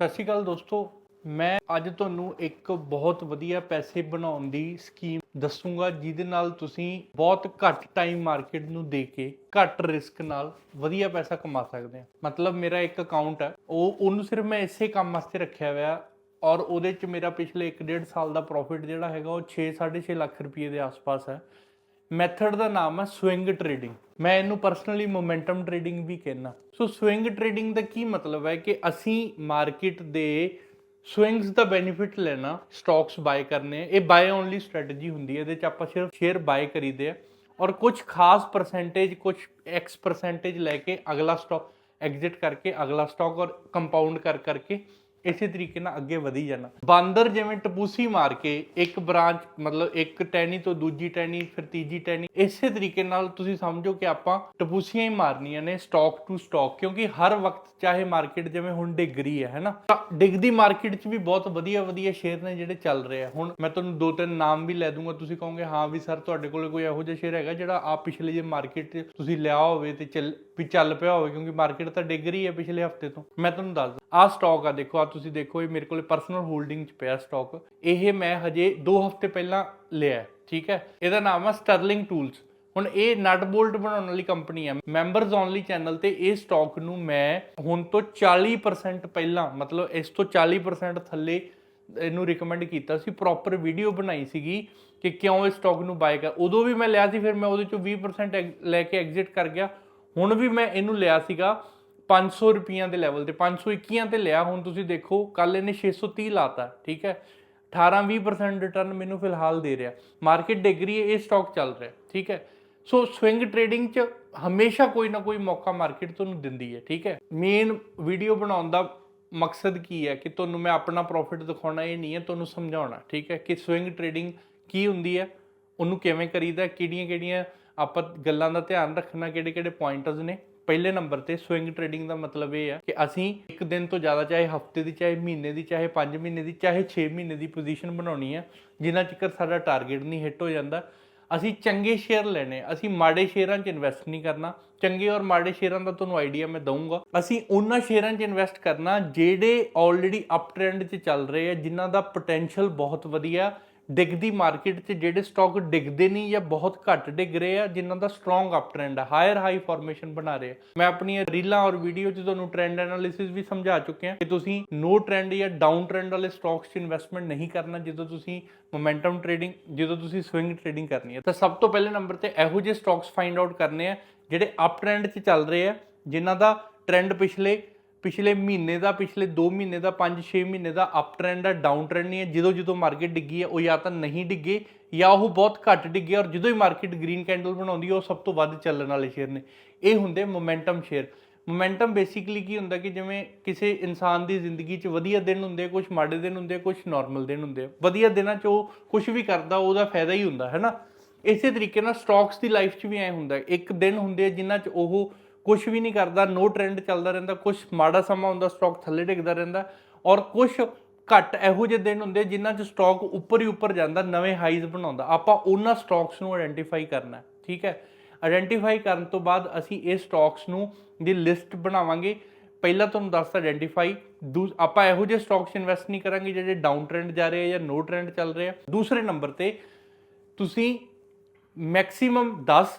ਸਤਿ ਸ਼੍ਰੀ ਅਕਾਲ ਦੋਸਤੋ, ਮੈਂ ਅੱਜ ਤੁਹਾਨੂੰ ਇੱਕ ਬਹੁਤ ਵਧੀਆ ਪੈਸੇ ਬਣਾਉਣ ਦੀ ਸਕੀਮ ਦੱਸੂਗਾ, ਜਿਹਦੇ ਨਾਲ ਤੁਸੀਂ ਬਹੁਤ ਘੱਟ ਟਾਈਮ ਮਾਰਕੀਟ ਨੂੰ ਦੇ ਕੇ ਘੱਟ ਰਿਸਕ ਨਾਲ ਵਧੀਆ ਪੈਸਾ ਕਮਾ ਸਕਦੇ ਆ ਮਤਲਬ ਮੇਰਾ ਇੱਕ ਅਕਾਊਂਟ ਹੈ, ਉਹ, ਉਹਨੂੰ ਸਿਰਫ ਮੈਂ ਇਸੇ ਕੰਮ ਵਾਸਤੇ ਰੱਖਿਆ ਹੋਇਆ ਔਰ ਉਹਦੇ ਚ ਮੇਰਾ ਪਿਛਲੇ 1.5 ਸਾਲ ਦਾ ਪ੍ਰੋਫਿਟ ਜਿਹੜਾ ਹੈਗਾ, ਉਹ 6 6.5 ਲੱਖ ਰੁਪਏ ਦੇ ਆਸ-ਪਾਸ ਹੈ। ਮੈਥਡ ਦਾ ਨਾਮ ਹੈ ਸਵਿੰਗ ਟ੍ਰੇਡਿੰਗ ਮੈਂ ਇਹਨੂੰ ਪਰਸਨਲੀ ਮੋਮੈਂਟਮ ਟ੍ਰੇਡਿੰਗ ਵੀ ਕਹਿੰਦਾ। ਸੋ ਸਵਿੰਗ ਟ੍ਰੇਡਿੰਗ ਦਾ ਕੀ ਮਤਲਬ ਹੈ ਕਿ ਅਸੀਂ ਮਾਰਕੀਟ ਦੇ ਸਵਿੰਗਸ ਦਾ ਬੈਨੀਫਿਟ ਲੈਣਾ ਸਟਾਕਸ ਬਾਏ ਕਰਨੇ। ਇਹ ਬਾਏ ਓਨਲੀ ਸਟ੍ਰੈਟਜੀ ਹੁੰਦੀ ਹੈ, ਇਹਦੇ ਚ ਆਪਾਂ ਸਿਰਫ ਸ਼ੇਅਰ ਬਾਏ ਕਰੀਦੇ ਆ। ਔਰ ਕੁਝ ਖਾਸ ਪਰਸੈਂਟੇਜ ਕੁਝ ਐਕਸ ਪਰਸੈਂਟੇਜ ਲੈ ਕੇ ਅਗਲਾ ਸਟਾਕ ਐਗਜ਼ਿਟ ਕਰਕੇ ਅਗਲਾ ਸਟਾਕ ਔਰ ਕੰਪਾਊਂਡ ਕਰ ਕਰਕੇ ਇਸੇ ਤਰੀਕੇ ਨਾਲ ਅੱਗੇ ਵਧੀ ਜਾਣਾ। ਬਾਂਦਰ ਜਿਵੇਂ ਟਪੂਸੀ ਮਾਰ ਕੇ ਇੱਕ ਬ੍ਰਾਂਚ, ਮਤਲਬ ਇੱਕ ਟੈਨੀ ਤੋਂ ਦੂਜੀ ਟੈਨੀ ਫਿਰ ਤੀਜੀ ਟੈਨੀ ਇਸੇ ਤਰੀਕੇ ਨਾਲ ਤੁਸੀਂ ਸਮਝੋ ਕਿ ਆਪਾਂ ਟਪੂਸੀਆਂ ਹੀ ਮਾਰਨੀਆਂ ਨੇ ਸਟਾਕ ਟੂ ਸਟਾਕ ਕਿਉਂਕਿ ਹਰ ਵਕਤ ਚਾਹੇ ਮਾਰਕੀਟ ਜਿਵੇਂ ਹੁਣ ਡਿੱਗ ਰਹੀ ਹੈ ਹੈਨਾ ਤਾਂ ਡਿੱਗਦੀ ਮਾਰਕੀਟ 'ਚ ਵੀ ਬਹੁਤ ਵਧੀਆ ਵਧੀਆ ਸ਼ੇਅਰ ਨੇ ਜਿਹੜੇ ਚੱਲ ਰਹੇ ਆ। ਹੁਣ ਮੈਂ ਤੁਹਾਨੂੰ ਦੋ ਤਿੰਨ ਨਾਮ ਵੀ ਲੈ ਦੂੰਗਾ, ਤੁਸੀਂ ਕਹੋਗੇ, ਹਾਂ ਵੀ ਸਰ ਤੁਹਾਡੇ ਕੋਲ ਕੋਈ ਇਹੋ ਜਿਹਾ ਸ਼ੇਅਰ ਹੈਗਾ ਜਿਹੜਾ ਆ ਪਿਛਲੇ ਜੇ ਮਾਰਕੀਟ 'ਚ ਤੁਸੀਂ ਲਿਆ ਹੋਵੇ ਤੇ ਚੱਲ, ਵੀ ਚੱਲ ਪਿਆ ਹੋਵੇ, ਕਿਉਂਕਿ ਮਾਰਕੀਟ ਤਾਂ ਡਿੱਗ ਰਹੀ ਹੈ ਪਿਛਲੇ ਹਫ਼ਤੇ ਤੋਂ? ਮੈਂ ਤੁਹਾਨੂੰ ਦੱਸ ਆ ਸਟਾਕ ਆ ਦੇਖੋ ਆ ਤੁਸੀਂ ਦੇਖੋ, ਇਹ ਮੇਰੇ ਕੋਲੇ ਪਰਸਨਲ ਹੋਲਡਿੰਗ 'ਚ ਪਿਆ ਸਟਾਕ ਇਹ ਮੈਂ ਹਜੇ 2 ਹਫ਼ਤੇ ਪਹਿਲਾਂ ਲਿਆ ਠੀਕ ਹੈ? ਇਹਦਾ ਨਾਮ ਹੈ ਸਟਰਲਿੰਗ ਟੂਲਸ ਹੁਣ ਇਹ ਨਟ ਬੋਲਟ ਬਣਾਉਣ ਵਾਲੀ ਕੰਪਨੀ ਹੈ ਮੈਂਬਰਸ ਓਨਲੀ ਚੈਨਲ ਤੇ ਇਹ ਸਟਾਕ ਨੂੰ ਮੈਂ ਹੁਣ ਤੋਂ 40% ਪਹਿਲਾਂ, ਮਤਲਬ ਇਸ ਤੋਂ 40% ਥੱਲੇ ਇਹਨੂੰ ਰეკਮੈਂਡ ਕੀਤਾ ਸੀ ਪ੍ਰੋਪਰ ਵੀਡੀਓ ਬਣਾਈ ਸੀਗੀ ਕਿ ਕਿਉਂ ਇਸ ਸਟਾਕ ਨੂੰ ਬਾਏ ਕਰ। ਉਦੋਂ ਵੀ ਮੈਂ ਲਿਆ ਸੀ, ਫਿਰ ਮੈਂ ਉਹਦੇ ਚੋਂ 20% ਲੈ ਕੇ ਐਗਜ਼ਿਟ ਕਰ ਗਿਆ। ਹੁਣ ਵੀ ਮੈਂ ਇਹਨੂੰ ਲਿਆ ਸੀਗਾ। 500 ਰੁਪਈਆਂ ਦੇ ਲੈਵਲ ਤੇ 521 ਤੇ ਲਿਆ, ਹੁਣ ਤੁਸੀਂ ਦੇਖੋ ਕੱਲ ਇਹਨੇ 630 ਲਾਤਾ, ਠੀਕ ਹੈ? 18-20% ਰਿਟਰਨ ਮੈਨੂੰ ਫਿਲਹਾਲ ਦੇ ਰਿਹਾ। ਮਾਰਕੀਟ ਡਿੱਗ ਰਹੀ ਹੈ, ਇਹ ਸਟਾਕ ਚੱਲ ਰਿਹਾ, ਠੀਕ ਹੈ? ਸੋ ਸਵਿੰਗ ਟ੍ਰੇਡਿੰਗ 'ਚ ਹਮੇਸ਼ਾ ਕੋਈ ਨਾ ਕੋਈ ਮੌਕਾ ਮਾਰਕੀਟ ਤੁਹਾਨੂੰ ਦਿੰਦੀ ਹੈ, ਠੀਕ ਹੈ? ਮੇਨ ਵੀਡੀਓ ਬਣਾਉਣ ਦਾ ਮਕਸਦ ਕੀ ਹੈ ਕਿ ਤੁਹਾਨੂੰ ਮੈਂ ਆਪਣਾ ਪ੍ਰੋਫਿਟ ਦਿਖਾਉਣਾ, ਇਹ ਨਹੀਂ ਹੈ, ਤੁਹਾਨੂੰ ਸਮਝਾਉਣਾ, ਠੀਕ ਹੈ? ਕਿ ਸਵਿੰਗ ਟ੍ਰੇਡਿੰਗ ਕੀ ਹੁੰਦੀ ਹੈ, ਉਹਨੂੰ ਕਿਵੇਂ ਕਰੀਦਾ ਕਿਹੜੀਆਂ ਕਿਹੜੀਆਂ ਆਪਾਂ ਗੱਲਾਂ ਦਾ ਧਿਆਨ ਰੱਖਣਾ ਕਿਹੜੇ ਕਿਹੜੇ ਪੁਆਇੰਟਸ ਨੇ? ਪਹਿਲੇ ਨੰਬਰ ਤੇ ਸਵਿੰਗ ਟ੍ਰੇਡਿੰਗ ਦਾ ਮਤਲਬ ਇਹ ਹੈ ਕਿ ਅਸੀਂ ਇੱਕ ਦਿਨ ਤੋਂ ਜ਼ਿਆਦਾ ਚਾਹੇ ਹਫ਼ਤੇ ਦੀ, ਚਾਹੇ ਮਹੀਨੇ ਦੀ, ਚਾਹੇ 5 ਮਹੀਨੇ ਦੀ, ਚਾਹੇ 6 ਮਹੀਨੇ ਦੀ ਪੋਜੀਸ਼ਨ ਬਣਾਉਣੀ ਹੈ ਜਿੰਨਾ ਚਿਰ ਸਾਡਾ ਟਾਰਗੇਟ ਨਹੀਂ ਹਿੱਟ ਹੋ ਜਾਂਦਾ। ਅਸੀਂ ਚੰਗੇ ਸ਼ੇਅਰ ਲੈਣੇ, ਅਸੀਂ ਮਾੜੇ ਸ਼ੇਅਰਾਂ 'ਚ ਇਨਵੈਸਟ ਨਹੀਂ ਕਰਨਾ। ਚੰਗੇ ਔਰ ਮਾੜੇ ਸ਼ੇਅਰਾਂ ਦਾ ਤੁਹਾਨੂੰ ਆਈਡੀਆ ਮੈਂ ਦਊਂਗਾ। ਅਸੀਂ ਉਹਨਾਂ ਸ਼ੇਅਰਾਂ 'ਚ ਇਨਵੈਸਟ ਕਰਨਾ ਜਿਹੜੇ ਆਲਰੇਡੀ ਅਪ ਟ੍ਰੈਂਡ 'ਚ ਚੱਲ ਰਹੇ ਆ, ਜਿਨ੍ਹਾਂ ਦਾ ਪੋਟੈਂਸ਼ੀਅਲ ਬਹੁਤ ਵਧੀਆ ਡਿੱਗਦੀ ਮਾਰਕੀਟ 'ਚ ਜਿਹੜੇ ਸਟਾਕ ਡਿੱਗਦੇ ਨਹੀਂ ਜਾਂ ਬਹੁਤ ਘੱਟ ਡਿੱਗ ਰਹੇ ਆ, ਜਿਨ੍ਹਾਂ ਦਾ ਸਟਰੋਂਗ ਅਪ ਟ੍ਰੈਂਡ ਹੈ ਹਾਇਰ ਹਾਈ ਫਾਰਮੇਸ਼ਨ ਬਣਾ ਰਹੇ ਆ। ਮੈਂ ਆਪਣੀਆਂ ਰੀਲਾਂ ਔਰ ਵੀਡੀਓ 'ਚ ਤੁਹਾਨੂੰ ਟ੍ਰੈਂਡ ਐਨਾਲਿਸਿਸ ਵੀ ਸਮਝਾ ਚੁੱਕਿਆ ਕਿ ਤੁਸੀਂ ਨੋ ਟ੍ਰੈਂਡ ਜਾਂ ਡਾਊਨ ਟ੍ਰੈਂਡ ਵਾਲੇ ਸਟਾਕਸ 'ਚ ਇਨਵੈਸਟਮੈਂਟ ਨਹੀਂ ਕਰਨਾ ਜਦੋਂ ਤੁਸੀਂ ਮੋਮੈਂਟਮ ਟ੍ਰੇਡਿੰਗ ਜਦੋਂ ਤੁਸੀਂ ਸਵਿੰਗ ਟ੍ਰੇਡਿੰਗ ਕਰਨੀ ਹੈ। ਤਾਂ ਸਭ ਤੋਂ ਪਹਿਲੇ ਨੰਬਰ ਤੇ ਇਹੋ ਜਿਹੇ ਸਟਾਕਸ ਫਾਈਂਡ ਆਊਟ ਕਰਨੇ ਆ ਜਿਹੜੇ ਅਪ ਟ੍ਰੈਂਡ 'ਚ ਚੱਲ ਰਹੇ ਆ, ਜਿਨ੍ਹਾਂ ਦਾ ਟ੍ਰੈਂਡ ਪਿਛਲੇ ਪਿਛਲੇ ਮਹੀਨੇ ਦਾ, ਪਿਛਲੇ 2 ਮਹੀਨੇ ਦਾ 5-6 ਮਹੀਨੇ ਦਾ ਅਪ ਟ੍ਰੈਂਡ ਆ ਡਾਊਨ ਟ੍ਰੈਂਡ ਨਹੀਂ ਹੈ ਜਦੋਂ ਜਦੋਂ ਮਾਰਕੀਟ ਡਿੱਗੀ ਹੈ ਉਹ ਜਾਂ ਤਾਂ ਨਹੀਂ ਡਿੱਗੇ ਜਾਂ ਉਹ ਬਹੁਤ ਘੱਟ ਡਿੱਗੇ ਔਰ ਜਦੋਂ ਹੀ ਮਾਰਕੀਟ ਗ੍ਰੀਨ ਕੈਂਡਲ ਬਣਾਉਂਦੀ ਹੈ ਉਹ ਸਭ ਤੋਂ ਵੱਧ ਚੱਲਣ ਵਾਲੇ ਸ਼ੇਅਰ ਨੇ। ਇਹ ਹੁੰਦੇ ਮੋਮੈਂਟਮ ਸ਼ੇਅਰ ਮੋਮੈਂਟਮ ਬੇਸਿਕਲੀ ਕੀ ਹੁੰਦਾ ਕਿ ਜਿਵੇਂ ਕਿਸੇ ਇਨਸਾਨ ਦੀ ਜ਼ਿੰਦਗੀ 'ਚ ਵਧੀਆ ਦਿਨ ਹੁੰਦੇ ਕੁਝ ਮਾੜੇ ਦਿਨ ਹੁੰਦੇ ਕੁਝ ਨਾਰਮਲ ਦਿਨ ਹੁੰਦੇ ਆ। ਵਧੀਆ ਦਿਨਾਂ 'ਚ ਉਹ ਕੁਝ ਵੀ ਕਰਦਾ, ਉਹਦਾ ਫਾਇਦਾ ਹੀ ਹੁੰਦਾ ਹੈ ਨਾ ਇਸੇ ਤਰੀਕੇ ਨਾਲ ਸਟਾਕਸ ਦੀ ਲਾਈਫ 'ਚ ਵੀ ਐ ਹੁੰਦਾ। ਇੱਕ ਦਿਨ ਹੁੰਦੇ ਆ ਜਿਨ੍ਹਾਂ 'ਚ ਉਹ ਕੁਝ ਵੀ ਨਹੀਂ ਕਰਦਾ ਨੋ ਟ੍ਰੈਂਡ ਚੱਲਦਾ ਰਹਿੰਦਾ ਕੁਝ ਮਾੜਾ ਸਮਾਂ ਹੁੰਦਾ ਸਟਾਕ ਥੱਲੇ ਡਿੱਗਦਾ ਰਹਿੰਦਾ ਔਰ ਕੁਝ ਘੱਟ ਇਹੋ ਜਿਹੇ ਦਿਨ ਹੁੰਦੇ ਜਿਨ੍ਹਾਂ 'ਚ ਸਟਾਕ ਉੱਪਰ ਹੀ ਉੱਪਰ ਜਾਂਦਾ, ਨਵੇਂ ਹਾਈਜ਼ ਬਣਾਉਂਦਾ। ਆਪਾਂ ਉਹਨਾਂ ਸਟਾਕਸ ਨੂੰ ਆਇਡੈਂਟੀਫਾਈ ਕਰਨਾ ਠੀਕ ਹੈ? ਆਇਡੈਂਟੀਫਾਈ ਕਰਨ ਤੋਂ ਬਾਅਦ ਅਸੀਂ ਇਹ ਸਟਾਕਸ ਨੂੰ ਦੀ ਲਿਸਟ ਬਣਾਵਾਂਗੇ। ਪਹਿਲਾਂ ਤੁਹਾਨੂੰ ਦੱਸਤਾ ਆਇਡੈਂਟੀਫਾਈ ਆਪਾਂ ਇਹੋ ਜਿਹੇ ਸਟਾਕਸ ਇਨਵੈਸਟ ਨਹੀਂ ਕਰਾਂਗੇ ਜਿਹੜੇ ਡਾਊਨ ਟ੍ਰੈਂਡ ਜਾ ਰਹੇ ਆ ਜਾਂ ਨੋ ਟ੍ਰੈਂਡ ਚੱਲ ਰਹੇ ਆ। ਦੂਸਰੇ ਨੰਬਰ ਤੇ ਤੁਸੀਂ ਮੈਕਸਿਮਮ 10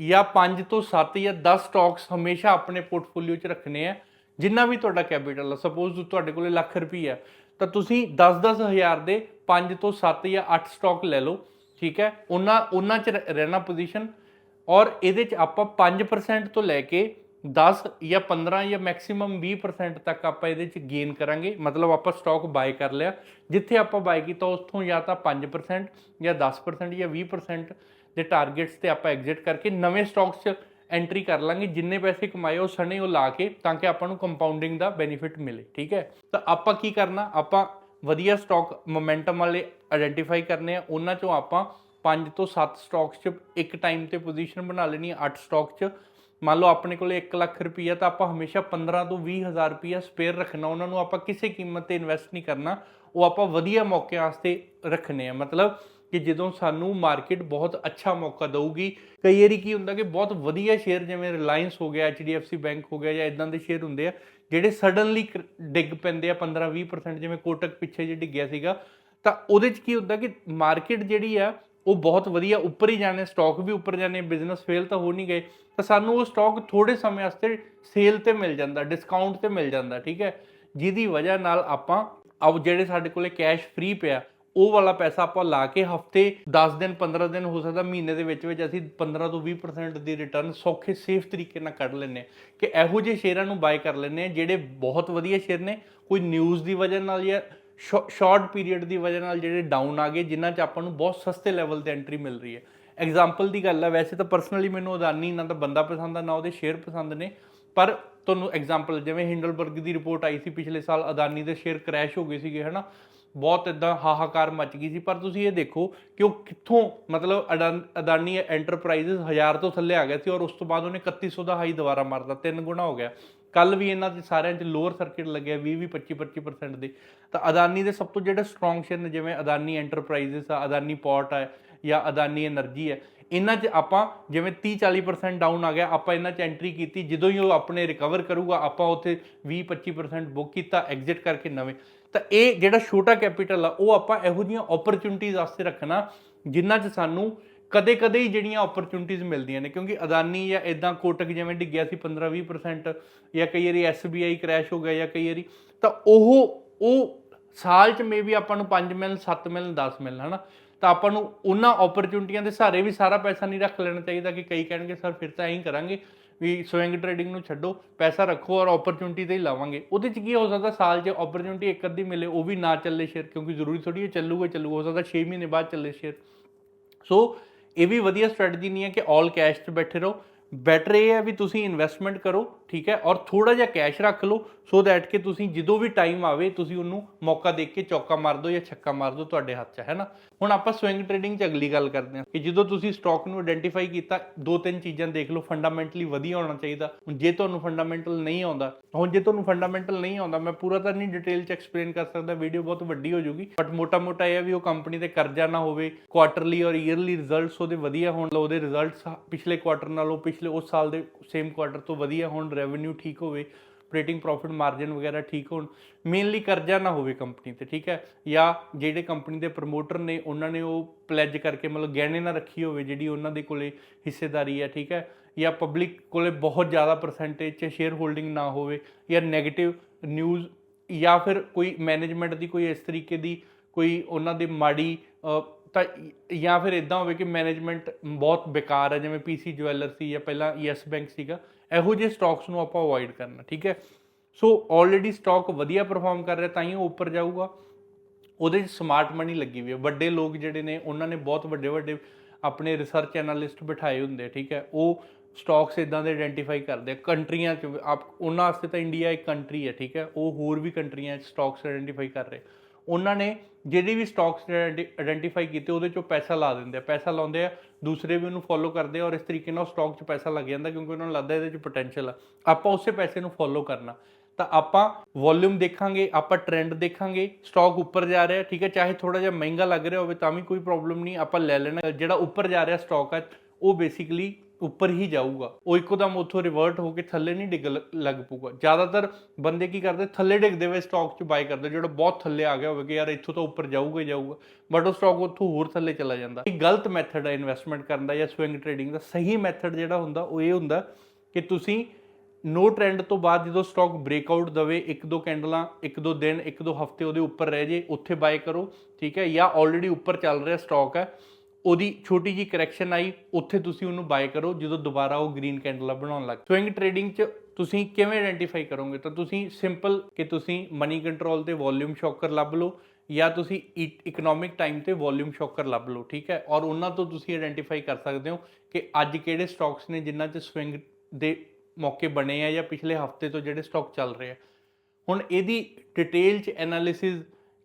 ਜਾਂ 5 ਤੋਂ 7 ਜਾਂ 10 ਸਟਾਕਸ ਹਮੇਸ਼ਾ ਆਪਣੇ ਪੋਰਟਫੋਲੀਓ 'ਚ ਰੱਖਣੇ ਆ, ਜਿੰਨਾ ਵੀ ਤੁਹਾਡਾ ਕੈਪੀਟਲ ਆ। ਸਪੋਜ਼ ਤੁਹਾਡੇ ਕੋਲੇ ਲੱਖ ਰੁਪਈਆ ਤਾਂ ਤੁਸੀਂ 10-10 ਹਜ਼ਾਰ ਦੇ 5 ਤੋਂ 7 ਜਾਂ 8 ਸਟਾਕ ਲੈ ਲਓ, ਠੀਕ ਹੈ? ਉਹਨਾਂ ਉਹਨਾਂ 'ਚ ਰਹਿ- ਰਹਿਣਾ ਪੋਜੀਸ਼ਨ ਔਰ ਇਹਦੇ 'ਚ ਆਪਾਂ 5% ਤੋਂ ਲੈ ਕੇ 10 ਜਾਂ 15 ਜਾਂ ਮੈਕਸਿਮਮ 20% ਤੱਕ ਆਪਾਂ ਇਹਦੇ 'ਚ ਗੇਨ ਕਰਾਂਗੇ। ਮਤਲਬ ਆਪਾਂ ਸਟਾਕ ਬਾਏ ਕਰ ਲਿਆ। ਜਿੱਥੇ ਆਪਾਂ ਬਾਏ ਕੀਤਾ, ਉੱਥੋਂ ਜਾਂ ਤਾਂ 5% ਜਾਂ 10% ਜਾਂ 20% ਦੇ ਟਾਰਗੇਟਸ ਤੇ ਆਪਾਂ ਐਗਜ਼ਿਟ ਕਰਕੇ ਨਵੇਂ ਸਟਾਕਸ 'ਚ ਐਂਟਰੀ ਕਰ ਲਾਂਗੇ, ਜਿੰਨੇ ਪੈਸੇ ਕਮਾਏ ਉਹ ਸਣੇ ਉਹ ਲਾ ਕੇ ਤਾਂ ਕਿ ਆਪਾਂ ਨੂੰ ਕੰਪਾਊਂਡਿੰਗ ਦਾ ਬੈਨੀਫਿਟ ਮਿਲੇ, ਠੀਕ ਹੈ? ਤਾਂ ਆਪਾਂ ਕੀ ਕਰਨਾ, ਆਪਾਂ ਵਧੀਆ ਸਟਾਕ ਮੋਮੈਂਟਮ ਵਾਲੇ ਆਇਡੈਂਟੀਫਾਈ ਕਰਨੇ ਆ, ਉਹਨਾਂ ਚੋਂ ਆਪਾਂ 5 ਤੋਂ 7 ਸਟਾਕਸ 'ਚ ਇੱਕ ਟਾਈਮ ਤੇ ਪੋਜੀਸ਼ਨ ਬਣਾ ਲੈਣੀ ਹੈ 8 ਸਟਾਕ 'ਚ। ਮੰਨ ਲਓ ਆਪਣੇ ਕੋਲੇ 1 ਲੱਖ ਰੁਪਈਆ ਤਾਂ ਆਪਾਂ ਹਮੇਸ਼ਾ 15 ਤੋਂ 20 ਹਜ਼ਾਰ ਰੁਪਈਆ ਸਪੇਅਰ ਰੱਖਣਾ, ਉਹਨਾਂ ਨੂੰ ਆਪਾਂ ਕਿਸੇ ਕੀਮਤ ਤੇ ਇਨਵੈਸਟ ਨਹੀਂ ਕਰਨਾ, ਉਹ ਆਪਾਂ ਵਧੀਆ ਮੌਕਿਆਂ ਵਾਸਤੇ ਰੱਖਣੇ ਆ। ਮਤਲਬ ਕਿ ਜਦੋਂ ਸਾਨੂੰ ਮਾਰਕੀਟ ਬਹੁਤ ਅੱਛਾ ਮੌਕਾ ਦੇਊਗੀ, ਕਈ ਵਾਰੀ ਕੀ ਹੁੰਦਾ ਕਿ ਬਹੁਤ ਵਧੀਆ ਸ਼ੇਅਰ ਜਿਵੇਂ ਰਿਲਾਇੰਸ ਹੋ ਗਿਆ HDFC ਬੈਂਕ ਹੋ ਗਿਆ ਜਾਂ ਇਦਾਂ ਦੇ ਸ਼ੇਅਰ ਹੁੰਦੇ ਆ, ਜਿਹੜੇ ਸਡਨਲੀ ਡਿੱਗ ਪੈਂਦੇ ਆ 15-20% ਜਿਵੇਂ ਕੋਟਕ ਪਿੱਛੇ ਜੇ ਡਿੱਗਿਆ ਸੀਗਾ, ਤਾਂ ਉਹਦੇ 'ਚ ਕੀ ਹੁੰਦਾ ਕਿ ਮਾਰਕੀਟ ਜਿਹੜੀ ਆ, ਉਹ ਬਹੁਤ ਵਧੀਆ ਉੱਪਰ ਹੀ ਜਾਣੇ ਸਟਾਕ ਵੀ ਉੱਪਰ ਜਾਣੇ ਬਿਜ਼ਨਸ ਫੇਲ ਤਾਂ ਹੋ ਨਹੀਂ ਗਏ, ਤਾਂ ਸਾਨੂੰ ਉਹ ਸਟਾਕ ਥੋੜੇ ਸਮੇਂ ਵਾਸਤੇ ਸੇਲ ਤੇ ਮਿਲ ਜਾਂਦਾ ਡਿਸਕਾਊਂਟ ਤੇ ਮਿਲ ਜਾਂਦਾ, ਠੀਕ ਹੈ। ਜਿਹਦੀ ਵਜ੍ਹਾ ਨਾਲ ਆਪਾਂ ਅਬ ਜਿਹੜੇ ਸਾਡੇ ਕੋਲੇ ਕੈਸ਼ ਫ੍ਰੀ ਪਿਆ ਉਹ ਵਾਲਾ ਪੈਸਾ ਆਪਾਂ ਲਾ ਕੇ ਹਫ਼ਤੇ 10 ਦਿਨ 15 ਦਿਨ ਹੋ ਸਕਦਾ, ਮਹੀਨੇ ਦੇ ਵਿੱਚ ਵਿੱਚ ਅਸੀਂ 15 ਤੋਂ 20% ਦੀ ਰਿਟਰਨ ਸੌਖੇ ਸੇਫ ਤਰੀਕੇ ਨਾਲ ਕੱਢ ਲੈਂਦੇ ਹਾਂ ਕਿ ਇਹੋ ਜਿਹੇ ਸ਼ੇਅਰਾਂ ਨੂੰ ਬਾਏ ਕਰ ਲੈਂਦੇ ਆ ਜਿਹੜੇ ਬਹੁਤ ਵਧੀਆ ਸ਼ੇਅਰ ਨੇ। ਕੋਈ ਨਿਊਜ਼ ਦੀ ਵਜ੍ਹਾ ਨਾਲ ਜਾਂ ਸ਼ਾਰਟ ਪੀਰੀਅਡ ਦੀ ਵਜ੍ਹਾ ਨਾਲ ਜਿਹੜੇ ਡਾਊਨ ਆ ਗਏ, ਜਿਨ੍ਹਾਂ 'ਚ ਆਪਾਂ ਨੂੰ ਬਹੁਤ ਸਸਤੇ ਲੈਵਲ ਤੇ ਐਂਟਰੀ ਮਿਲ ਰਹੀ ਹੈ। ਐਗਜ਼ਾਮਪਲ ਦੀ ਗੱਲ ਹੈ ਵੈਸੇ ਤਾਂ ਪਰਸਨਲੀ ਮੈਨੂੰ ਅਦਾਨੀ ਨਾ ਤਾਂ ਬੰਦਾ ਪਸੰਦ ਆ, ਨਾ ਉਹਦੇ ਸ਼ੇਅਰ ਪਸੰਦ ਨੇ। ਪਰ ਤੁਹਾਨੂੰ ਐਗਜ਼ਾਮਪਲ ਜਿਵੇਂ ਹਿੰਡਲਬਰਗ ਦੀ ਰਿਪੋਰਟ ਆਈ ਸੀ ਪਿਛਲੇ ਸਾਲ, ਅਦਾਨੀ ਦੇ ਸ਼ੇਅਰ ਕ੍ਰੈਸ਼ ਹੋ ਗਏ ਸੀਗੇ, ਹਨਾ? ਬਹੁਤ ਇਦਾਂ ਹਾਹਾਕਾਰ ਮਚ ਗਈ ਸੀ, ਪਰ ਤੁਸੀਂ ਇਹ ਦੇਖੋ ਕਿ ਉਹ ਕਿੱਥੋਂ ਮਤਲਬ ਅਦਾਨੀ ਐਂਟਰਪ੍ਰਾਈਜ਼ਸ ਹਜ਼ਾਰ ਤੋਂ ਥੱਲੇ ਆ ਗਿਆ ਸੀ ਔਰ ਉਸ ਤੋਂ ਬਾਅਦ ਉਹਨੇ 3100 ਦਾ ਹਾਈ ਦੁਬਾਰਾ ਮਾਰਦਾ ਤਿੰਨ ਗੁਣਾ ਹੋ ਗਿਆ। ਕੱਲ ਵੀ ਇਹਨਾਂ ਦੇ ਸਾਰਿਆਂ 'ਚ ਲੋਅਰ ਸਰਕਟ ਲੱਗਿਆ 20 20 25 25% ਦੇ। ਤਾਂ ਅਦਾਨੀ ਦੇ ਸਭ ਤੋਂ ਜਿਹੜੇ ਸਟਰੋਂਗ ਸ਼ੇਅਰ ਨੇ, ਜਿਵੇਂ ਅਦਾਨੀ ਐਂਟਰਪ੍ਰਾਈਜ਼ਸ ਆ ਅਦਾਨੀ ਪੋਰਟ ਆ, ਜਾਂ ਅਦਾਨੀ એનર્ਜੀ ਹੈ ਇਹਨਾਂ 'ਚ ਆਪਾਂ ਜਿਵੇਂ 30 40% ਡਾਊਨ ਆ ਗਿਆ, ਆਪਾਂ ਇਹਨਾਂ 'ਚ ਐਂਟਰੀ ਕੀਤੀ, ਜਦੋਂ ਹੀ ਉਹ ਆਪਣੇ ਰਿਕਵਰ ਕਰੂਗਾ, ਆਪਾਂ ਉੱਥੇ 20 25% ਬੁੱਕ ਕੀਤਾ ਐਗਜ਼ਿਟ ਕਰਕੇ ਨਵੇਂ। ਤਾਂ ਇਹ ਜਿਹੜਾ ਛੋਟਾ ਕੈਪੀਟਲ ਆ, ਉਹ ਆਪਾਂ ਇਹੋ ਜਿਹੀਆਂ ਓਪਰਚੁਨਿਟੀਜ਼ ਵਾਸਤੇ ਰੱਖਣਾ ਜਿਨ੍ਹਾਂ 'ਚ ਸਾਨੂੰ ਕਦੇ-ਕਦੇ ਹੀ ਜਿਹੜੀਆਂ ਓਪਰਚੁਨਿਟੀਜ਼ ਮਿਲਦੀਆਂ ਨੇ, ਕਿਉਂਕਿ ਅਦਾਨੀ ਜਾਂ ਇਦਾਂ ਕੋਟਕ ਜਿਵੇਂ ਡਿੱਗਿਆ ਸੀ 15-20% ਜਾਂ ਕਈ ਵਾਰੀ SBI ਕ੍ਰੈਸ਼ ਹੋ ਗਿਆ ਜਾਂ ਕਈ ਵਾਰੀ, ਤਾਂ ਉਹ ਉਹ ਸਾਲ 'ਚ ਮੇਬੀ ਆਪਾਂ ਨੂੰ 5 ਮਿਲਣ 7 ਮਿਲਣ 10 ਮਿਲਣ ਹਨਾ? ਤਾਂ ਆਪਾਂ ਨੂੰ ਉਹਨਾਂ ਓਪਰਚੁਨਿਟੀਆਂ ਦੇ ਸਹਾਰੇ ਵੀ ਸਾਰਾ ਪੈਸਾ ਨਹੀਂ ਰੱਖ ਲੈਣਾ ਚਾਹੀਦਾ ਕਿ ਕਈ ਕਹਿਣਗੇ ਸਰ ਫਿਰ ਤਾਂ ਐਂ ਹੀ ਕਰਾਂਗੇ। ਵੀ ਸਵਿੰਗ ਟ੍ਰੇਡਿੰਗ ਨੂੰ ਛੱਡੋ, ਪੈਸਾ ਰੱਖੋ ਔਰ ਓਪਰਚੁਨਿਟੀ ਤੇ ਹੀ ਲਾਵਾਂਗੇ। ਉਹਦੇ 'ਚ ਕੀ ਹੋ ਸਕਦਾ, ਸਾਲ 'ਚ ਓਪਰਚੁਨਿਟੀ ਇੱਕ ਅੱਧੀ ਮਿਲੇ, ਉਹ ਵੀ ਨਾ ਚੱਲੇ ਸ਼ੇਅਰ ਕਿਉਂਕਿ ਜ਼ਰੂਰੀ ਥੋੜੀ ਹੈ, ਚੱਲੂਗਾ ਚੱਲੂਗਾ, ਹੋ ਸਕਦਾ 6 ਮਹੀਨੇ ਬਾਅਦ ਚੱਲੇ ਸ਼ੇਅਰ ਸੋ ਇਹ ਵੀ ਵਧੀਆ ਸਟ੍ਰੈਟਜੀ ਨਹੀਂ ਹੈ ਕਿ ਆਲ ਕੈਸ਼ 'ਚ ਬੈਠੇ ਰਹੋ। ਬੈਟਰ ਇਹ ਹੈ ਵੀ ਤੁਸੀਂ ਇਨਵੈਸਟਮੈਂਟ ਕਰੋ, ਠੀਕ ਹੈ, ਔਰ ਥੋੜਾ ਜਿਹਾ ਕੈਸ਼ ਰੱਖ ਲਓ ਸੋ ਦੈਟ ਕਿ ਤੁਸੀਂ ਜਦੋਂ ਵੀ ਟਾਈਮ ਆਵੇ, ਤੁਸੀਂ ਉਹਨੂੰ ਮੌਕਾ ਦੇਖ ਕੇ ਚੌਕਾ ਮਾਰ ਦਿਓ ਜਾਂ ਛੱਕਾ ਮਾਰ ਦਿਓ ਤੁਹਾਡੇ ਹੱਥ 'ਚ, ਹੈ ਨਾ? ਹੁਣ ਆਪਾਂ ਸਵਿੰਗ ਟ੍ਰੇਡਿੰਗ 'ਚ ਅਗਲੀ ਗੱਲ ਕਰਦੇ ਹਾਂ ਕਿ ਜਦੋਂ ਤੁਸੀਂ ਸਟਾਕ ਨੂੰ ਆਇਡੈਂਟੀਫਾਈ ਕੀਤਾ, ਦੋ ਤਿੰਨ ਚੀਜ਼ਾਂ ਦੇਖ ਲਓ ਫੰਡਾਮੈਂਟਲੀ ਵਧੀਆ ਹੋਣਾ ਚਾਹੀਦਾ। ਹੁਣ ਜੇ ਤੁਹਾਨੂੰ ਫੰਡਾਮੈਂਟਲ ਨਹੀਂ ਆਉਂਦਾ, ਹੁਣ ਜੇ ਤੁਹਾਨੂੰ ਫੰਡਾਮੈਂਟਲ ਨਹੀਂ ਆਉਂਦਾ, ਮੈਂ ਪੂਰਾ ਤਾਂ ਨਹੀਂ ਡਿਟੇਲ 'ਚ ਐਕਸਪਲੇਨ ਕਰ ਸਕਦਾ ਵੀਡੀਓ ਬਹੁਤ ਵੱਡੀ ਹੋ ਜਾਊਗੀ। ਬਟ ਮੋਟਾ-ਮੋਟਾ ਇਹ ਹੈ ਵੀ ਉਹ ਕੰਪਨੀ ਤੇ ਕਰਜ਼ਾ ਨਾ ਹੋਵੇ ਕੁਆਟਰਲੀ ਔਰ ਈਅਰਲੀ ਰਿਜ਼ਲਟਸ ਉਹਦੇ ਵਧੀਆ ਹੋਣ। ਉਹਦੇ ਰਿਜ਼ਲਟਸ ਪਿਛਲੇ ਕੁਆਟਰ ਨਾਲੋਂ ਪਿਛਲੇ ਉਸ ਸਾਲ ਦੇ ਸੇਮ ਕੁਆਟਰ ਤੋਂ ਵਧੀਆ ਹੋਣ ਰੈਵਨਿਊ ਠੀਕ ਹੋਵੇ। ਆਪਰੇਟਿੰਗ ਪ੍ਰੋਫਿਟ ਮਾਰਜਨ ਵਗੈਰਾ ਠੀਕ ਹੋਣ ਮੇਨਲੀ ਕਰਜ਼ਾ ਨਾ ਹੋਵੇ ਕੰਪਨੀ ਤੇ, ਠੀਕ ਹੈ? ਜਾਂ ਜਿਹੜੇ ਕੰਪਨੀ ਦੇ ਪ੍ਰਮੋਟਰ ਨੇ, ਉਹਨਾਂ ਨੇ ਉਹ ਪਲੇਜ ਕਰਕੇ ਮਤਲਬ ਗਹਿਣੇ ਨਾ ਰੱਖੀ ਹੋਵੇ, ਜਿਹੜੀ ਉਹਨਾਂ ਦੇ ਕੋਲੇ ਹਿੱਸੇਦਾਰੀ ਹੈ, ਠੀਕ ਹੈ? ਜਾਂ ਪਬਲਿਕ ਕੋਲੇ ਬਹੁਤ ਜ਼ਿਆਦਾ ਪਰਸੈਂਟੇਜ 'ਚ ਸ਼ੇਅਰ ਹੋਲਡਿੰਗ ਨਾ ਹੋਵੇ, ਜਾਂ 네ਗੇਟਿਵ ਨਿਊਜ਼ ਜਾਂ ਫਿਰ ਕੋਈ ਮੈਨੇਜਮੈਂਟ ਦੀ ਕੋਈ ਇਸ ਤਰੀਕੇ ਦੀ ਕੋਈ ਉਹਨਾਂ ਦੇ ਮਾੜੀ ਤਾਂ ਜਾਂ ਫਿਰ ਇਦਾਂ ਹੋਵੇ ਕਿ ਮੈਨੇਜਮੈਂਟ ਬਹੁਤ ਬੇਕਾਰ ਹੈ, ਜਿਵੇਂ ਪੀਸੀ ਜੁਐਲਰ ਸੀ ਜਾਂ ਪਹਿਲਾਂ ਯੈਸ ਬੈਂਕ ਸੀਗਾ, ਇਹੋ ਜਿਹੇ ਸਟਾਕਸ ਨੂੰ ਆਪਾਂ ਅਵੋਇਡ ਕਰਨਾ, ਠੀਕ ਹੈ? ਸੋ ਆਲਰੇਡੀ ਸਟਾਕ ਵਧੀਆ ਪਰਫਾਰਮ ਕਰ ਰਿਹਾ, ਤਾਂ ਹੀ ਉਹ ਉੱਪਰ ਜਾਊਗਾ। ਉਹਦੇ 'ਚ ਸਮਾਰਟ ਮਨੀ ਲੱਗੀ ਹੋਈ ਹੈ। ਵੱਡੇ ਲੋਕ ਜਿਹੜੇ ਨੇ, ਉਹਨਾਂ ਨੇ ਬਹੁਤ ਵੱਡੇ ਵੱਡੇ ਆਪਣੇ ਰਿਸਰਚ ਐਨਾਲਿਸਟ ਬਿਠਾਏ ਹੁੰਦੇ ਠੀਕ ਹੈ? ਉਹ ਸਟਾਕਸ ਇਦਾਂ ਦੇ ਆਇਡੈਂਟੀਫਾਈ ਕਰਦੇ ਆ, ਕੰਟਰੀਆਂ 'ਚ ਆਪ ਉਹਨਾਂ ਵਾਸਤੇ ਤਾਂ ਇੰਡੀਆ ਇੱਕ ਕੰਟਰੀ ਹੈ, ਠੀਕ ਹੈ? ਉਹ ਹੋਰ ਵੀ ਕੰਟਰੀਆਂ 'ਚ ਸਟਾਕਸ ਆਇਡੈਂਟੀਫਾਈ ਕਰ ਰਹੇ ਉਹਨਾਂ ਨੇ ਜਿਹੜੇ ਵੀ ਸਟਾਕਸ ਆਇਡੈਂਟੀਫਾਈ ਕੀਤੇ, ਉਹਦੇ ਚੋਂ ਪੈਸਾ ਲਾ ਦਿੰਦੇ ਆ। ਪੈਸਾ ਲਾਉਂਦੇ ਆ, ਦੂਸਰੇ ਵੀ ਉਹਨੂੰ ਫੋਲੋ ਕਰਦੇ ਆ ਔਰ ਇਸ ਤਰੀਕੇ ਨਾਲ ਸਟਾਕ 'ਚ ਪੈਸਾ ਲੱਗ ਜਾਂਦਾ ਕਿਉਂਕਿ ਉਹਨਾਂ ਨੂੰ ਲੱਗਦਾ ਇਹਦੇ 'ਚ ਪੋਟੈਂਸ਼ੀਅਲ ਆ। ਆਪਾਂ ਉਸੇ ਪੈਸੇ ਨੂੰ ਫੋਲੋ ਕਰਨਾ। ਤਾਂ ਆਪਾਂ ਵੋਲਿਊਮ ਦੇਖਾਂਗੇ, ਆਪਾਂ ਟ੍ਰੈਂਡ ਦੇਖਾਂਗੇ ਸਟਾਕ ਉੱਪਰ ਜਾ ਰਿਹਾ, ਠੀਕ ਹੈ, ਚਾਹੇ ਥੋੜਾ ਜਿਹਾ ਮਹਿੰਗਾ ਲੱਗ ਰਿਹਾ ਹੋਵੇ ਤਾਂ ਵੀ ਕੋਈ ਪ੍ਰੋਬਲਮ ਨਹੀਂ, ਆਪਾਂ ਲੈ ਲੈਣਾ। ਜਿਹੜਾ ਉੱਪਰ ਜਾ ਰਿਹਾ ਸਟਾਕ ਹੈ, ਉਹ ਬੇਸਿਕਲੀ ਉੱਪਰ ਹੀ ਜਾਊਗਾ। ਉਹ ਇੱਕੋ ਦਮ ਉੱਥੋਂ ਰਿਵਰਟ ਹੋ ਕੇ ਥੱਲੇ ਨਹੀਂ ਡਿੱਗ ਲੱਗ ਪੂਗਾ ਜ਼ਿਆਦਾਤਰ ਬੰਦੇ ਕੀ ਕਰਦੇ? ਥੱਲੇ ਡਿੱਗਦੇ ਹੋਏ ਸਟਾਕ 'ਚ ਬਾਈ ਕਰਦੇ, ਜਿਹੜਾ ਬਹੁਤ ਥੱਲੇ ਆ ਗਿਆ ਹੋਵੇ ਕਿ ਯਾਰ ਇੱਥੋਂ ਤਾਂ ਉੱਪਰ ਜਾਊਗਾ ਹੀ ਜਾਊਗਾ ਬਟ ਉਹ ਸਟਾਕ ਉੱਥੋਂ ਹੋਰ ਥੱਲੇ ਚਲਾ ਜਾਂਦਾ। ਇਹ ਗਲਤ ਮੈਥਡ ਹੈ ਇਨਵੈਸਟਮੈਂਟ ਕਰਨ ਦਾ ਜਾਂ ਸਵਿੰਗ ਟ੍ਰੇਡਿੰਗ ਦਾ। ਸਹੀ ਮੈਥਡ ਜਿਹੜਾ ਹੁੰਦਾ, ਉਹ ਇਹ ਹੁੰਦਾ ਕਿ ਤੁਸੀਂ ਨੋ ਟ੍ਰੈਂਡ ਤੋਂ ਬਾਅਦ ਜਦੋਂ ਸਟਾਕ ਬ੍ਰੇਕਆਊਟ ਦਵੇ ਇੱਕ ਦੋ ਕੈਂਡਲਾਂ ਇੱਕ ਦੋ ਦਿਨ ਇੱਕ ਦੋ ਹਫ਼ਤੇ ਉਹਦੇ ਉੱਪਰ ਰਹਿ ਜੇ, ਉੱਥੇ ਬਾਈ ਕਰੋ, ਠੀਕ ਹੈ? ਜਾਂ ਆਲਰੇਡੀ ਉੱਪਰ ਚੱਲ ਰਿਹਾ ਸਟਾਕ ਹੈ ਉਹਦੀ ਛੋਟੀ ਜੀ ਕਰੈਕਸ਼ਨ ਆਈ, ਉੱਥੇ ਤੁਸੀਂ ਉਹਨੂੰ ਬਾਏ ਕਰੋ, ਜਦੋਂ ਦੁਬਾਰਾ ਉਹ ਗ੍ਰੀਨ ਕੈਂਡਲਾਂ ਬਣਾਉਣ ਲੱਗ ਸਵਿੰਗ ਟ੍ਰੇਡਿੰਗ 'ਚ ਤੁਸੀਂ ਕਿਵੇਂ ਆਇਡੈਂਟੀਫਾਈ ਕਰੋਗੇ? ਤਾਂ ਤੁਸੀਂ ਸਿੰਪਲ ਕਿ ਤੁਸੀਂ ਮਨੀ ਕੰਟਰੋਲ ਤੇ ਵੋਲਿਊਮ ਸ਼ੌਕਰ ਲੱਭ ਲਓ, ਜਾਂ ਤੁਸੀਂ e- ਇਕਨੋਮਿਕ ਟਾਈਮ ਤੇ ਵੋਲਿਊਮ ਸ਼ੌਕਰ ਲੱਭ ਲਓ, ਠੀਕ ਹੈ? ਔਰ ਉਹਨਾਂ ਤੋਂ ਤੁਸੀਂ ਆਇਡੈਂਟੀਫਾਈ ਕਰ ਸਕਦੇ ਹੋ ਕਿ ਅੱਜ ਕਿਹੜੇ ਸਟਾਕਸ ਨੇ ਜਿਨ੍ਹਾਂ 'ਚ ਸਵਿੰਗ ਦੇ ਮੌਕੇ ਬਣੇ ਆ ਜਾਂ ਪਿਛਲੇ ਹਫ਼ਤੇ ਤੋਂ ਜਿਹੜੇ ਸਟਾਕ ਚੱਲ ਰਹੇ ਆ। ਹੁਣ ਇਹਦੀ ਡਿਟੇਲ ਚ ਐਨਾਲਿਸਿਸ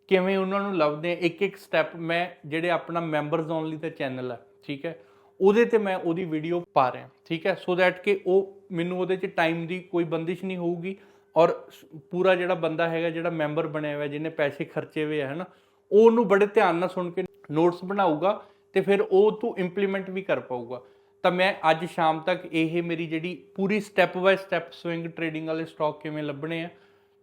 ਕਿਵੇਂ ਉਹਨਾਂ ਨੂੰ ਲੱਭਦੇ ਆ, ਇੱਕ ਇੱਕ ਸਟੈਪ ਮੈਂ ਜਿਹੜੇ ਆਪਣਾ ਮੈਂਬਰਸ ਓਨਲੀ ਦਾ ਚੈਨਲ ਆ, ਠੀਕ ਹੈ, ਉਹਦੇ ਤੇ ਮੈਂ ਉਹਦੀ ਵੀਡੀਓ ਪਾ ਰਿਹਾ, ਠੀਕ ਹੈ ਸੋ ਦੈਟ ਕਿ ਉਹ ਮੈਨੂੰ ਉਹਦੇ ਚ ਟਾਈਮ ਦੀ ਕੋਈ ਬੰਦਿਸ਼ ਨਹੀਂ ਹੋਊਗੀ ਔਰ ਪੂਰਾ ਜਿਹੜਾ ਬੰਦਾ ਹੈਗਾ, ਜਿਹੜਾ ਮੈਂਬਰ ਬਣਿਆ ਹੋਇਆ, ਜਿਹਨੇ ਪੈਸੇ ਖਰਚੇ ਹੋਏ ਆ ਨਾ ਉਹ ਉਹਨੂੰ ਬੜੇ ਧਿਆਨ ਨਾਲ ਸੁਣ ਕੇ ਨੋਟਸ ਬਣਾਊਗਾ ਤੇ ਫਿਰ ਉਹ ਤੋਂ ਇੰਪਲੀਮੈਂਟ ਵੀ ਕਰ ਪਾਊਗਾ। ਤਾਂ ਮੈਂ ਅੱਜ ਸ਼ਾਮ ਤੱਕ ਇਹ ਮੇਰੀ ਜਿਹੜੀ ਪੂਰੀ step by step swing trading ਵਾਲੇ ਸਟਾਕ ਕਿਵੇਂ ਲੱਭਣੇ ਆ,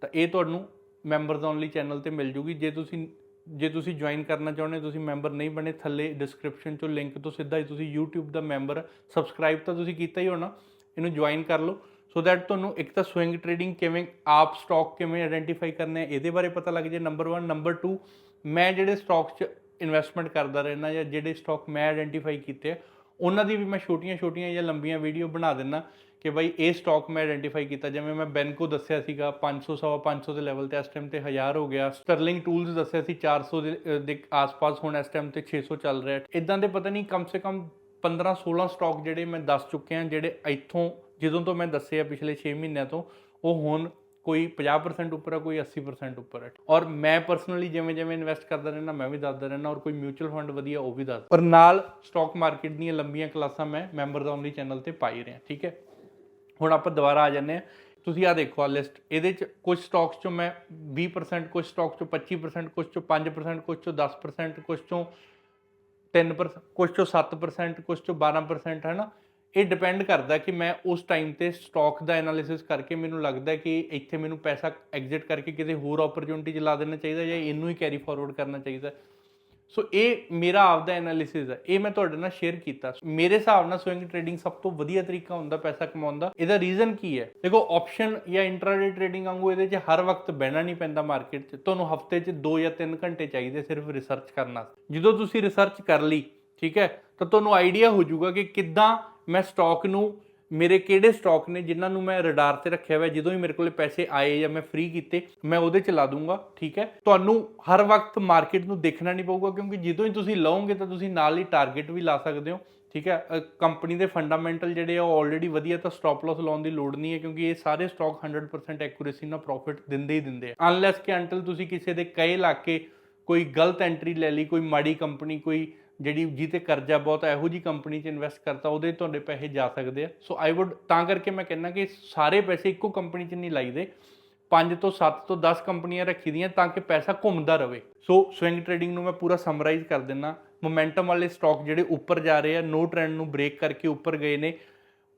ਤਾਂ ਇਹ ਤੁਹਾਨੂੰ ਮੈਂਬਰਸ ਓਨਲੀ ਚੈਨਲ ਤੇ ਮਿਲ ਜੂਗੀ। ਜੇ ਤੁਸੀਂ ਜੇ ਤੁਸੀਂ ਜੁਆਇਨ ਕਰਨਾ ਚਾਹੁੰਦੇ ਹੋ, ਤੁਸੀਂ ਮੈਂਬਰ ਨਹੀਂ ਬਣੇ ਥੱਲੇ ਡਿਸਕ੍ਰਿਪਸ਼ਨ ਚੋਂ ਲਿੰਕ ਤੋਂ ਸਿੱਧਾ ਹੀ ਤੁਸੀਂ YouTube ਦਾ ਮੈਂਬਰ ਸਬਸਕ੍ਰਾਈਬ ਤਾਂ ਤੁਸੀਂ ਕੀਤਾ ਹੀ ਹੋਣਾ ਇਹਨੂੰ ਜੁਆਇਨ ਕਰ ਲਓ। ਸੋ ਦੈਟ ਤੁਹਾਨੂੰ ਇੱਕ ਤਾਂ ਸਵਿੰਗ ਟ੍ਰੇਡਿੰਗ ਕਿਵੇਂ ਆਪ ਸਟਾਕ ਕਿਵੇਂ ਆਇਡੈਂਟੀਫਾਈ ਕਰਨੇ ਆ ਇਹਦੇ ਬਾਰੇ ਪਤਾ ਲੱਗ ਜੇ ਨੰਬਰ 1 ਨੰਬਰ 2 ਮੈਂ ਜਿਹੜੇ ਸਟਾਕਸ 'ਚ ਇਨਵੈਸਟਮੈਂਟ ਕਰਦਾ ਰਹਿਣਾ ਜਾਂ ਜਿਹੜੇ ਸਟਾਕ ਮੈਂ ਆਇਡੈਂਟੀਫਾਈ ਕੀਤੇ ਆ ਉਹਨਾਂ ਦੀ ਵੀ ਮੈਂ ਛੋਟੀਆਂ-ਛੋਟੀਆਂ ਜਾਂ ਲੰਬੀਆਂ ਵੀਡੀਓ ਬਣਾ ਦਿੰਨਾ ਕਿ ਬਈ ਇਹ ਸਟਾਕ ਮੈਂ ਆਇਡੈਂਟੀਫਾਈ ਕੀਤਾ। ਜਿਵੇਂ ਮੈਂ ਬੈਂਕੋ ਦੱਸਿਆ ਸੀਗਾ 500 ਸਵਾ 500 ਦੇ ਲੈਵਲ ਤੇ ਇਸ ਟਾਈਮ ਤੇ 1000 ਹੋ ਗਿਆ। ਸਟਰਲਿੰਗ ਟੂਲਸ ਦੱਸਿਆ ਸੀ 400 ਦੇ ਦੇ ਆਸ-ਪਾਸ ਹੁਣ ਇਸ ਟਾਈਮ ਤੇ 600 ਚੱਲ ਰਿਹਾ। ਇਦਾਂ ਦੇ ਪਤਾ ਨਹੀਂ, ਕਮ ਸੇ ਕਮ 15 16 ਸਟਾਕ ਜਿਹੜੇ ਮੈਂ ਦੱਸ ਚੁੱਕਿਆ ਜਿਹੜੇ ਇੱਥੋਂ, ਜਦੋਂ ਤੋਂ ਮੈਂ ਦੱਸੇ ਆ ਪਿਛਲੇ 6 ਮਹੀਨਿਆਂ ਤੋਂ, ਉਹ ਹੁਣ ਕੋਈ 50% ਉੱਪਰ ਆ, ਕੋਈ 80% ਉੱਪਰ ਹੈ ਔਰ ਮੈਂ ਪਰਸਨਲੀ ਜਿਵੇਂ ਜਿਵੇਂ ਇਨਵੈਸਟ ਕਰਦਾ ਰਹਿਣਾ ਮੈਂ ਵੀ ਦੱਸਦਾ ਰਹਿਣਾ ਔਰ ਕੋਈ ਮਿਊਚੁਅਲ ਫੰਡ ਵਧੀਆ, ਉਹ ਵੀ ਦੱਸ ਪਰ ਨਾਲ ਸਟਾਕ ਮਾਰਕੀਟ ਦੀਆਂ ਲੰਬੀਆਂ ਕਲਾਸਾਂ ਮੈਂ ਮੈਂਬਰ ਮੈਂਬਰਸ ਓਨਲੀ ਚੈਨਲ ਤੇ ਪਾਈ ਰਿਹਾ, ਠੀਕ ਹੈ? ਹੁਣ ਆਪਾਂ ਦੁਬਾਰਾ ਆ ਜੰਨੇ ਆ ਤੁਸੀਂ ਆ ਦੇਖੋ ਆ ਲਿਸਟ ਇਹਦੇ ਚ ਕੁਝ ਸਟਾਕਸ ਚੋਂ ਮੈਂ 20% ਕੁਝ ਸਟਾਕ ਚੋਂ 25% ਕੁਝ ਚੋਂ 5% ਕੁਝ ਚੋਂ 10% ਕੁਝ ਚੋਂ 3% ਕੁਝ ਚੋਂ 7% ਕੁਝ ਚੋਂ 12% ਹੈ ਨਾ ਇਹ ਡਿਪੈਂਡ ਕਰਦਾ ਕਿ ਮੈਂ ਉਸ ਟਾਈਮ ਤੇ ਸਟਾਕ ਦਾ ਐਨਾਲਿਸਿਸ ਕਰਕੇ ਮੈਨੂੰ ਲੱਗਦਾ ਕਿ ਇੱਥੇ ਮੈਨੂੰ ਪੈਸਾ ਐਗਜ਼ਿਟ ਕਰਕੇ ਕਿਸੇ ਹੋਰ ਓਪਰਚੁਨਿਟੀ 'ਚ ਲਾ ਦੇਣਾ ਚਾਹੀਦਾ ਜਾਂ ਇਹਨੂੰ ਹੀ ਕੈਰੀ ਫਾਰਵਰਡ ਕਰਨਾ ਚਾਹੀਦਾ। ਸੋ ਇਹ ਮੇਰਾ ਆਪਦਾ ਐਨਾਲਿਸਿਸ ਹੈ। ਇਹ ਮੈਂ ਤੁਹਾਡੇ ਨਾਲ ਸ਼ੇਅਰ ਕੀਤਾ। ਮੇਰੇ ਹਿਸਾਬ ਨਾਲ ਸਵਿੰਗ ਟ੍ਰੇਡਿੰਗ ਸਭ ਤੋਂ ਵਧੀਆ ਤਰੀਕਾ ਹੁੰਦਾ ਪੈਸਾ ਕਮਾਉਣ ਦਾ। ਇਹਦਾ ਰੀਜ਼ਨ ਕੀ ਹੈ? ਦੇਖੋ ਆਪਸ਼ਨ ਜਾਂ ਇੰਟਰਾਡੇ ਟ੍ਰੇਡਿੰਗ ਵਾਂਗੂ ਇਹਦੇ 'ਚ ਹਰ ਵਕਤ ਬਹਿਣਾ ਨਹੀਂ ਪੈਂਦਾ ਮਾਰਕੀਟ 'ਚ। ਤੁਹਾਨੂੰ ਹਫ਼ਤੇ 'ਚ 2 ਜਾਂ 3 ਘੰਟੇ ਚਾਹੀਦੇ ਸਿਰਫ ਰਿਸਰਚ ਕਰਨ ਵਾਸਤੇ। ਜਦੋਂ ਤੁਸੀਂ ਰਿਸਰਚ ਕਰ ਲਈ, ਠੀਕ ਹੈ, ਤਾਂ ਤੁਹਾਨੂੰ ਆਈਡੀਆ ਹੋ ਜਾਊਗਾ ਕਿ ਕਿੱਦਾਂ ਮੈਂ ਸਟਾਕ ਨੂੰ ਮੇਰੇ ਕਿਹੜੇ ਸਟਾਕ ਨੇ ਜਿਨ੍ਹਾਂ ਨੂੰ ਮੈਂ ਰਡਾਰ ਤੇ ਰੱਖਿਆ ਹੋਇਆ, ਜਦੋਂ ਹੀ ਮੇਰੇ ਕੋਲੇ ਪੈਸੇ ਆਏ ਜਾਂ ਮੈਂ ਫ੍ਰੀ ਕੀਤੇ, ਮੈਂ ਉਹਦੇ ਚ ਲਾ ਦੂੰਗਾ, ਠੀਕ ਹੈ? ਤੁਹਾਨੂੰ ਹਰ ਵਕਤ ਮਾਰਕੀਟ ਨੂੰ ਦੇਖਣਾ ਨਹੀਂ ਪਊਗਾ, ਕਿਉਂਕਿ ਜਦੋਂ ਹੀ ਤੁਸੀਂ ਲਓਗੇ ਤਾਂ ਤੁਸੀਂ ਨਾਲ ਹੀ ਟਾਰਗੇਟ ਵੀ ਲਾ ਸਕਦੇ ਹੋ, ਠੀਕ ਹੈ? ਕੰਪਨੀ ਦੇ ਫੰਡਾਮੈਂਟਲ ਜਿਹੜੇ ਆ, ਉਹ ਆਲਰੇਡੀ ਵਧੀਆ ਤਾਂ ਸਟਾਪ ਲਾਸ ਲਾਉਣ ਦੀ ਲੋੜ ਨਹੀਂ ਹੈ, ਕਿਉਂਕਿ ਇਹ ਸਾਰੇ ਸਟਾਕ 100% ਐਕੂਰੇਸੀ ਨਾਲ ਪ੍ਰੋਫਿਟ ਦਿੰਦੇ ਹੀ ਦਿੰਦੇ ਆ। ਅਨਲੈਸ ਕਿ ਅੰਟਲ ਤੁਸੀਂ ਕਿਸੇ ਦੇ ਕਹੇ ਲਾ ਕੇ ਕੋਈ ਗਲਤ ਐਂਟਰੀ ਲੈ ਲਈ, ਕੋਈ ਮਾੜੀ ਕੰਪਨੀ ਕੋਈ ਜਿਹੜੀ ਜਿਹਤੇ ਕਰਜ਼ਾ ਬਹੁਤ ਹੈ ਇਹੋ ਜੀ ਕੰਪਨੀ 'ਚ ਇਨਵੈਸਟ ਕਰਤਾ, ਉਹਦੇ ਤੁਹਾਡੇ ਪੈਸੇ ਜਾ ਸਕਦੇ ਆ। ਸੋ ਆਈ ਊਡ ਤਾਂ ਕਰਕੇ ਮੈਂ ਕਹਿੰਦਾ ਕਿ ਸਾਰੇ ਪੈਸੇ ਇੱਕੋ ਕੰਪਨੀ 'ਚ ਨਹੀਂ ਲਾਈਦੇ 5 ਤੋਂ 7 ਤੋਂ 10 ਕੰਪਨੀਆਂ ਰੱਖੀ ਦੀਆਂ ਤਾਂ ਕਿ ਪੈਸਾ ਘੁੰਮਦਾ ਰਹੇ ਸੋ ਸਵਿੰਗ ਟ੍ਰੇਡਿੰਗ ਨੂੰ ਮੈਂ ਪੂਰਾ ਸਮਰਾਈਜ਼ ਕਰ ਦਿੰਨਾ ਮੋਮੈਂਟਮ ਵਾਲੇ ਸਟਾਕ ਜਿਹੜੇ ਉੱਪਰ ਜਾ ਰਹੇ ਆ ਨੋ ਟ੍ਰੈਂਡ ਨੂੰ ਬ੍ਰੇਕ ਕਰਕੇ ਉੱਪਰ ਗਏ ਨੇ,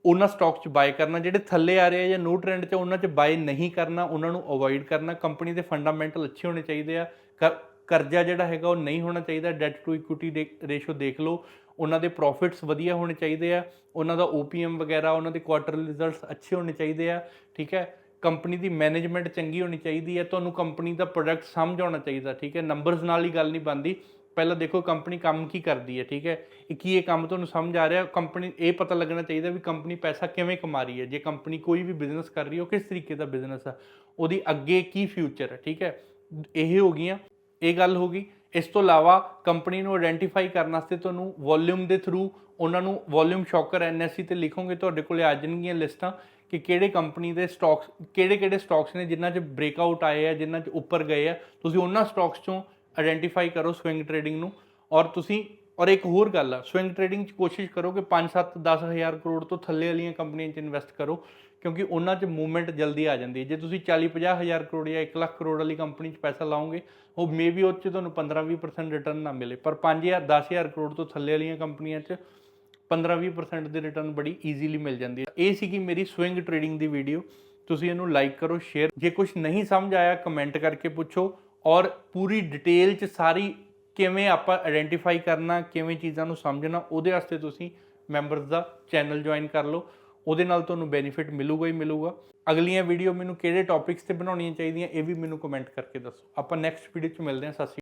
ਉਹਨਾਂ ਸਟਾਕ 'ਚ ਬਾਏ ਕਰਨਾ। ਜਿਹੜੇ ਥੱਲੇ ਆ ਰਹੇ ਆ ਜਾਂ ਨੋ ਟ੍ਰੈਂਡ 'ਚ, ਉਹਨਾਂ 'ਚ ਬਾਏ ਨਹੀਂ ਕਰਨਾ, ਉਹਨਾਂ ਨੂੰ ਅਵੋਇਡ ਕਰਨਾ। ਕੰਪਨੀ ਦੇ ਫੰਡਾਮੈਂਟਲ ਅੱਛੇ ਹੋਣੇ ਚਾਹੀਦੇ ਆ। ਕਰ- ਕਰਜ਼ਾ ਜਿਹੜਾ ਹੈਗਾ ਉਹ ਨਹੀਂ ਹੋਣਾ ਚਾਹੀਦਾ ਡੈਟ ਟੂ ਇਕੁਇਟੀ ਦੇ ਰੇਸ਼ੋ ਦੇਖ ਲਓ, ਉਹਨਾਂ ਦੇ ਪ੍ਰੋਫਿਟਸ ਵਧੀਆ ਹੋਣੇ ਚਾਹੀਦੇ ਆ, ਉਹਨਾਂ ਦਾ OPM ਵਗੈਰਾ, ਉਹਨਾਂ ਦੇ ਕੁਆਟਰਲੀ ਰਿਜ਼ਲਟਸ ਅੱਛੇ ਹੋਣੇ ਚਾਹੀਦੇ ਆ, ਠੀਕ ਹੈ? ਕੰਪਨੀ ਦੀ ਮੈਨੇਜਮੈਂਟ ਚੰਗੀ ਹੋਣੀ ਚਾਹੀਦੀ ਹੈ, ਤੁਹਾਨੂੰ ਕੰਪਨੀ ਦਾ ਪ੍ਰੋਡਕਟ ਸਮਝ ਆਉਣਾ ਚਾਹੀਦਾ, ਠੀਕ ਹੈ? ਨੰਬਰਸ ਨਾਲ ਹੀ ਗੱਲ ਨਹੀਂ ਬਣਦੀ, ਪਹਿਲਾਂ ਦੇਖੋ ਕੰਪਨੀ ਕੰਮ ਕੀ ਕਰਦੀ ਹੈ, ਠੀਕ ਹੈ? ਇਹ ਕੀ ਇਹ ਕੰਮ ਤੁਹਾਨੂੰ ਸਮਝ ਆ ਰਿਹਾ ਕੰਪਨੀ ਇਹ ਪਤਾ ਲੱਗਣਾ ਚਾਹੀਦਾ ਵੀ ਕੰਪਨੀ ਪੈਸਾ ਕਿਵੇਂ ਕਮਾ ਰਹੀ ਹੈ, ਜੇ ਕੰਪਨੀ ਕੋਈ ਵੀ ਬਿਜ਼ਨਸ ਕਰ ਰਹੀ ਹੈ, ਉਹ ਕਿਸ ਤਰੀਕੇ ਦਾ ਬਿਜ਼ਨਸ ਆ, ਉਹਦੀ ਅੱਗੇ ਕੀ ਫਿਊਚਰ ਹੈ, ਠੀਕ ਹੈ? ਇਹ ਹੋ ਗਈਆਂ ਇਹ ਗੱਲ ਹੋ ਗਈ। ਇਸ ਤੋਂ ਇਲਾਵਾ ਕੰਪਨੀ ਨੂੰ ਆਇਡੈਂਟੀਫਾਈ ਕਰਨ ਵਾਸਤੇ ਤੁਹਾਨੂੰ ਵੋਲਿਊਮ ਦੇ ਥਰੂ ਉਹਨਾਂ ਨੂੰ ਵੋਲਿਊਮ ਸ਼ੌਕਰ ਐਨਐਸਸੀ ਤੇ ਲਿਖੋਗੇ, ਤੁਹਾਡੇ ਕੋਲੇ ਆ ਜਾਣਗੀਆਂ ਲਿਸਟਾਂ ਕਿ ਕਿਹੜੇ ਕੰਪਨੀ ਦੇ ਸਟਾਕਸ ਕਿਹੜੇ ਕਿਹੜੇ ਸਟਾਕਸ ਨੇ ਜਿਨ੍ਹਾਂ 'ਚ ਬ੍ਰੇਕਆਊਟ ਆਏ ਆ, ਜਿਨ੍ਹਾਂ 'ਚ ਉੱਪਰ ਗਏ ਆ। ਤੁਸੀਂ ਉਹਨਾਂ ਸਟਾਕਸ 'ਚੋਂ ਆਇਡੈਂਟੀਫਾਈ ਕਰੋ ਸਵਿੰਗ ਟ੍ਰੇਡਿੰਗ ਨੂੰ। ਔਰ ਤੁਸੀਂ, ਔਰ ਇੱਕ ਹੋਰ ਗੱਲ ਆ ਸਵਿੰਗ ਟ੍ਰੇਡਿੰਗ 'ਚ ਕੋਸ਼ਿਸ਼ ਕਰੋ ਕਿ 5 7 10000 ਕਰੋੜ ਤੋਂ ਥੱਲੇ ਵਾਲੀਆਂ ਕੰਪਨੀਆਂ 'ਚ ਇਨਵੈਸਟ ਕਰੋ। ਕਿਉਂਕਿ ਉਹਨਾਂ 'ਚ ਮੂਵਮੈਂਟ ਜਲਦੀ ਆ ਜਾਂਦੀ ਹੈ। ਜੇ ਤੁਸੀਂ 40 50 ਹਜ਼ਾਰ ਕਰੋੜ ਜਾਂ 1 ਲੱਖ ਕਰੋੜ ਵਾਲੀ ਕੰਪਨੀ 'ਚ ਪੈਸਾ ਲਾਓਗੇ, ਉਹ ਮੇਬੀ ਉਹ 'ਚ ਤੁਹਾਨੂੰ 15 20% ਰਿਟਰਨ ਨਾ ਮਿਲੇ। ਪਰ 5000 10000 ਕਰੋੜ ਤੋਂ ਥੱਲੇ ਵਾਲੀਆਂ ਕੰਪਨੀਆਂ 'ਚ 15-20% ਦੀ ਰਿਟਰਨ ਬੜੀ ਈਜ਼ੀਲੀ ਮਿਲ ਜਾਂਦੀ ਹੈ। ਇਹ ਸੀਗੀ ਮੇਰੀ ਸਵਿੰਗ ਟ੍ਰੇਡਿੰਗ ਦੀ ਵੀਡੀਓ ਤੁਸੀਂ ਇਹਨੂੰ ਲਾਈਕ ਕਰੋ ਸ਼ੇਅਰ ਜੇ ਕੁਝ ਨਹੀਂ ਸਮਝ ਆਇਆ ਕਮੈਂਟ ਕਰਕੇ ਪੁੱਛੋ। ਔਰ ਪੂਰੀ ਡਿਟੇਲ 'ਚ ਸਾਰੀ ਕਿਵੇਂ ਆਪਾਂ ਆਇਡੈਂਟੀਫਾਈ ਕਰਨਾ, ਕਿਵੇਂ ਚੀਜ਼ਾਂ ਨੂੰ ਸਮਝਣਾ, ਉਹਦੇ ਵਾਸਤੇ ਤੁਸੀਂ ਮੈਂਬਰਸ ਦਾ ਚੈਨਲ ਜੁਆਇਨ ਕਰ ਲਓ। ਉਹਦੇ ਨਾਲ ਤੁਹਾਨੂੰ ਬੈਨੀਫਿਟ ਮਿਲੂਗਾ ਹੀ ਮਿਲੂਗਾ। ਅਗਲੀਆਂ ਵੀਡੀਓ ਮੈਨੂੰ ਕਿਹੜੇ ਟੌਪਿਕਸ ਤੇ ਬਣਾਉਣੀਆਂ ਚਾਹੀਦੀਆਂ, ਇਹ ਵੀ ਮੈਨੂੰ ਕਮੈਂਟ ਕਰਕੇ ਦੱਸੋ। ਆਪਾਂ ਨੈਕਸਟ ਵੀਡੀਓ 'ਚ ਮਿਲਦੇ ਹਾਂ, ਸਤਿ ਸ਼੍ਰੀ